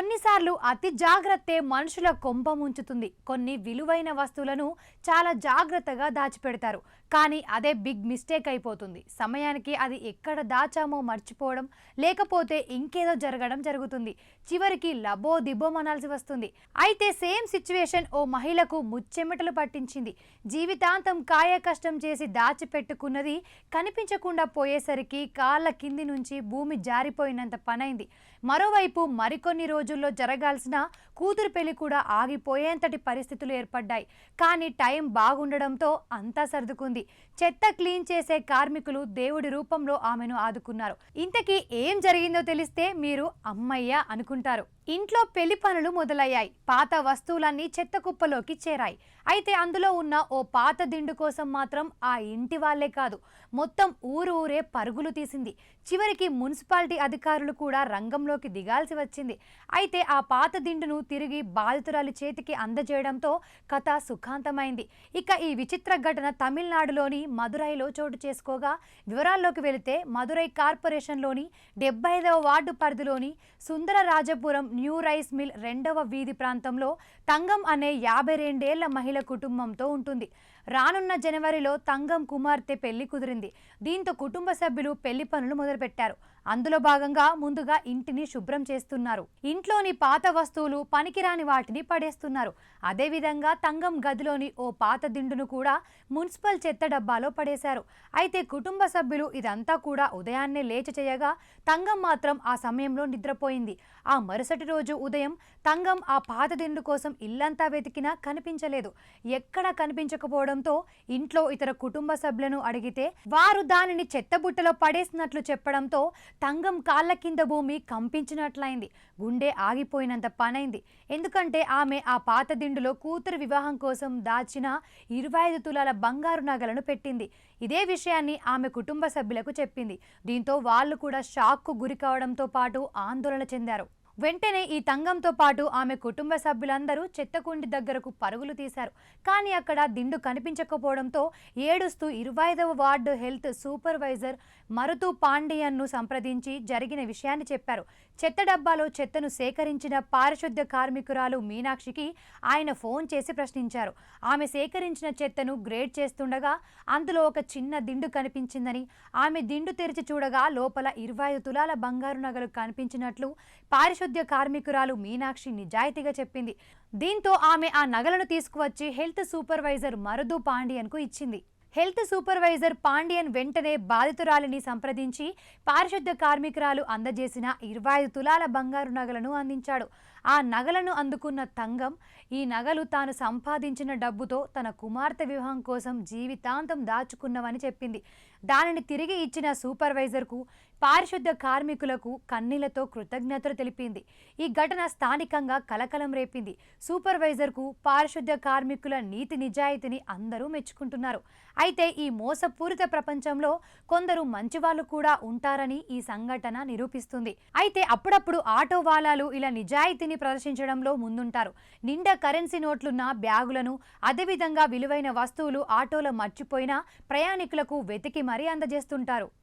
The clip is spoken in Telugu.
కొన్నిసార్లు అతి జాగ్రత్తే మనుషుల కొంప ముంచుతుంది. కొన్ని విలువైన వస్తువులను చాలా జాగ్రత్తగా దాచిపెడతారు. కానీ అదే బిగ్ మిస్టేక్ అయిపోతుంది. సమయానికి అది ఎక్కడ దాచామో మర్చిపోవడం లేకపోతే ఇంకేదో జరగడం జరుగుతుంది. చివరికి లబో దిబ్బోమనాల్సి వస్తుంది. అయితే సేమ్ సిచ్యువేషన్ ఓ మహిళకు ముచ్చెమటలు పట్టించింది. జీవితాంతం కాయ కష్టం చేసి దాచిపెట్టుకున్నది కనిపించకుండా పోయేసరికి కాళ్ళ కింది నుంచి భూమి జారిపోయినంత పనైంది. మరోవైపు మరికొన్ని రోజులు రోజుల్లో జరగాల్సిన కూతురు పెళ్ళి కూడా ఆగిపోయేంతటి పరిస్థితులు ఏర్పడ్డాయి. కానీ టైం బాగుండడంతో అంతా సర్దుకుంది. చెత్త క్లీన్ చేసే కార్మికులు దేవుడి రూపంలో ఆమెను ఆదుకున్నారు. ఇంతకీ ఏం జరిగిందో తెలిస్తే మీరు అమ్మయ్య అనుకుంటారు. ఇంట్లో పెళ్ళి పనులు మొదలయ్యాయి. పాత వస్తువులన్నీ చెత్త కుప్పలోకి చేరాయి. అయితే అందులో ఉన్న ఓ పాత దిండు కోసం మాత్రం ఆ ఇంటి వాళ్ళే కాదు మొత్తం ఊరు ఊరే పరుగులు తీసింది. చివరికి మున్సిపాలిటీ అధికారులు కూడా రంగంలోకి దిగాల్సి వచ్చింది. అయితే ఆ పాత దిండును తిరిగి బాధితురాలి చేతికి అందజేయడంతో కథ సుఖాంతమైంది. ఇక ఈ విచిత్ర ఘటన తమిళనాడులోని మదురైలో చోటు చేసుకోగా వివరాల్లోకి వెళితే మదురై కార్పొరేషన్లోని డెబ్బై ఐదవ వార్డు పరిధిలోని సుందరరాజపురం న్యూ రైస్ మిల్ రెండవ వీధి ప్రాంతంలో తంగం అనే యాభై రెండేళ్ళ మహిళ కుటుంబంతో ఉంటుంది. రానున్న జనవరిలో తంగం కుమార్తె పెళ్ళి కుదిరింది. దీంతో కుటుంబ సభ్యులు పెళ్ళి పనులు మొదలుపెట్టారు. అందులో భాగంగా ముందుగా ఇంటిని శుభ్రం చేస్తున్నారు. ఇంట్లోని పాత వస్తువులు పనికిరాని వాటిని పడేస్తున్నారు. అదేవిధంగా తంగం గదిలోని ఓ పాత దిండును కూడా మున్సిపల్ చెత్త డబ్బాలో పడేశారు. అయితే కుటుంబ సభ్యులు ఇదంతా కూడా ఉదయాన్నే లేచి చేయగా తంగం మాత్రం ఆ సమయంలో నిద్రపోయింది. ఆ మరుసటి రోజు ఉదయం తంగం ఆ పాత దిండు కోసం ఇల్లంతా వెతికినా కనిపించలేదు. ఎక్కడా కనిపించకపోవడంతో ఇంట్లో ఇతర కుటుంబ సభ్యులను అడిగితే వారు దానిని చెత్తబుట్టలో పడేసినట్లు చెప్పడంతో తంగం కాళ్ళ కింద భూమి కంపించినట్లయింది. గుండె ఆగిపోయినంత పనైంది. ఎందుకంటే ఆమె ఆ పాత దిండులో కూతురు వివాహం కోసం దాచిన ఇరవై ఐదు తులాల బంగారు నగలను పెట్టింది. ఇదే విషయాన్ని ఆమె కుటుంబ సభ్యులకు చెప్పింది. దీంతో వాళ్ళు కూడా షాక్కు గురి కావడంతో పాటు ఆందోళన చెందారు. వెంటనే ఈ తంగంతో పాటు ఆమె కుటుంబ సభ్యులందరూ చెత్తకుండి దగ్గరకు పరుగులు తీశారు. కానీ అక్కడ దిండు కనిపించకపోవడంతో ఏడుస్తూ ఇరవై ఐదవ వార్డు హెల్త్ సూపర్వైజర్ మరుతు పాండియన్ను సంప్రదించి జరిగిన విషయాన్ని చెప్పారు. చెత్త డబ్బాలో చెత్తను సేకరించిన పారిశుద్ధ్య కార్మికురాలు మీనాక్షికి ఆయన ఫోన్ చేసి ప్రశ్నించారు. ఆమె సేకరించిన చెత్తను గ్రేడ్ చేస్తుండగా అందులో ఒక చిన్న దిండు కనిపించిందని ఆమె దిండు తెరిచి చూడగా లోపల ఇరవై ఐదు తులాల బంగారు నగలు కనిపించినట్లు పారిశుద్ధ్య కార్మికురాలు మీనాక్షి నిజాయితీగా చెప్పింది. దీంతో ఆమె ఆ నగలను తీసుకువచ్చి హెల్త్ సూపర్వైజర్ మరుదు పాండియన్కు ఇచ్చింది. హెల్త్ సూపర్వైజర్ పాండియన్ వెంటనే బాధితురాలిని సంప్రదించి పారిశుద్ధ కార్మికురాలు అందజేసిన ఇరవై ఐదు తులాల బంగారు నగలను అందించాడు. ఆ నగలను అందుకున్న తంగం ఈ నగలు తాను సంపాదించిన డబ్బుతో తన కుమార్తె వివాహం కోసం జీవితాంతం దాచుకున్నవని చెప్పింది. దానిని తిరిగి ఇచ్చిన సూపర్వైజర్కు పారిశుద్ధ కార్మికులకు కన్నీళ్ళతో కృతజ్ఞతలు తెలిపింది. ఈ ఘటన స్థానికంగా కలకలం రేపింది. సూపర్వైజర్కు పారిశుద్ధ కార్మికుల నీతి నిజాయితీని అందరూ మెచ్చుకుంటున్నారు. అయితే ఈ మోసపూరిత ప్రపంచంలో కొందరు మంచివాళ్ళు కూడా ఉంటారని ఈ సంఘటన నిరూపిస్తుంది. అయితే అప్పుడప్పుడు ఆటో వాలాలు ఇలా నిజాయితీని ప్రదర్శించడంలో ముందుంటారు. నిండా కరెన్సీ నోట్లున్న బ్యాగులను అదేవిధంగా విలువైన వస్తువులు ఆటోలో మర్చిపోయినా ప్రయాణికులకు వెతికి మరీ అందజేస్తుంటారు.